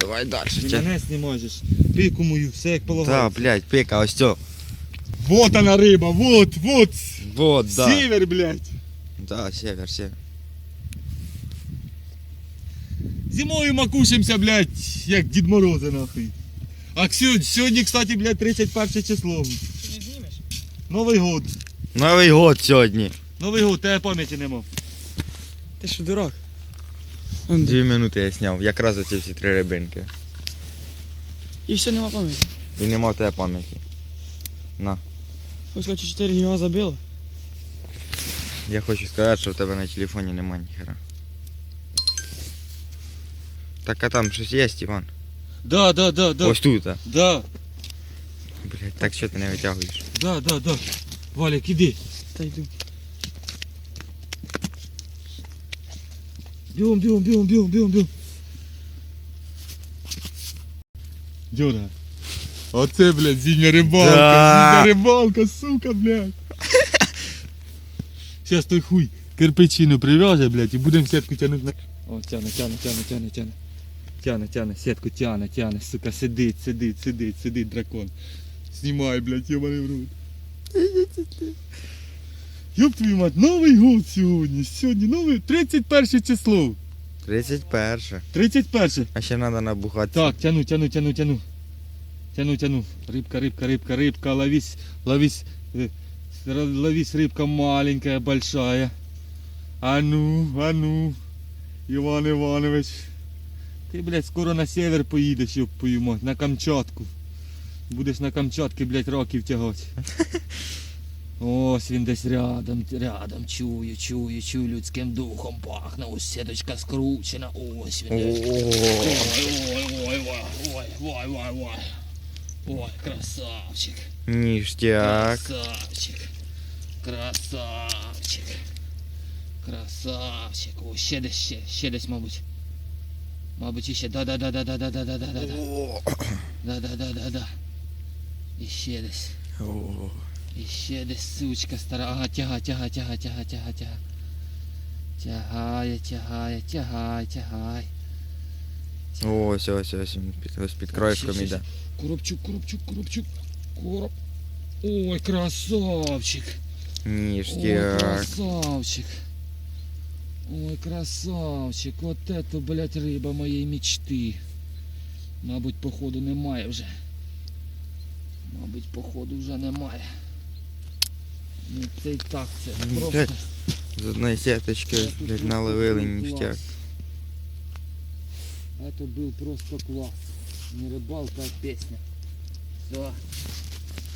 Давай далі. І мене знімаєш. Пику мою, все як полагається. блядь, пика, ось цьо. Вот она риба, вот, вот. Вот, да. Север, блядь. Да, север, север. Зимою макушимося, блядь, як Дід Морози, нахуй. А сьогодні, сьогодні, кстати, блядь, 31 число. Ти не знімеш? Новий год. Новий год сьогодні. Новий год, тебе пам'яті нема. Ти що, дурак? Дві минути я зняв, якраз оці всі три рибинки. І все нема пам'яті. І нема в тебе пам'яті. На. Ось хочу 4 гіга забило. Я хочу сказати, що в тебе на телефоні нема ніхера. Так а там щось є, Іван? Да, да, да, да. Ось тут, а. Да, Блять, так що ти не витягуєш? да, да, да. Валік, іди. Та йду. Бігом, бігом, бігом, бігом, бігом, бігом. Дьора. Оце, блядь, зимня рибалка, Да. зимня рибалка, сука, блядь. Сейчас той хуй кирпичину прив'яже, блядь, і будемо сітку тягнути на... О, тяне, тяне, тяне, тяне, тяне. Тяне, тяне, сітку тяне, тяне, сука, сидить, сидить, сидить, сидить дракон. Знімай, блядь, йобаний в рот. Ёб твою мать, Новий год сьогодні, сьогодні новий, 31 число. 31. 31. А ще треба набухати. Так, тяну, тяну, тяну, тяну. Тяну, тяну. Рыбка, рыбка, рыбка, рыбка, ловись, ловись. э, р- Ловись, рыбка маленькая, большая. А ну, а ну. Іван Іванович. Ти, блядь, скоро на север поїдеш, ёб твою мать, на Камчатку. Будеш на Камчатки, блядь, років тягати. Ось він десь рядом, рядом, чую, чую, чую, людським духом пахне, ось сіточка скручена, ось він десь. Ой, ой, ой, ой, ой, ой, ой, ой. Ой, красавчик. Ніштяк. Красавчик. Красавчик. Красавчик. О, ще десь, ще, ще десь, мабуть. Мабуть, іще. Да, да, да, да, да, да, да, да, да, да, да. Да, да, да, да, да. І ще десь. О. І ще десь сучка стара. Ага, тяга, тяга, тяга, тяга, тяга, тяга. Тягає, тягає, тягай, тягай. Ось, ось, ось, під, ось під краєшком іде. Коробчук, коробчук, коробчук. Короб. Ой, красавчик. Ой, красавчик. Ой, красавчик. Вот это, блядь, риба моєї мечти. Мабуть, походу немає вже. Мабуть, походу вже немає. Ну це і так, це Ну, просто. блядь. З одної сіточки, блядь, наловили ніштяк. Это был просто класс. Не рыбалка, а песня. Все.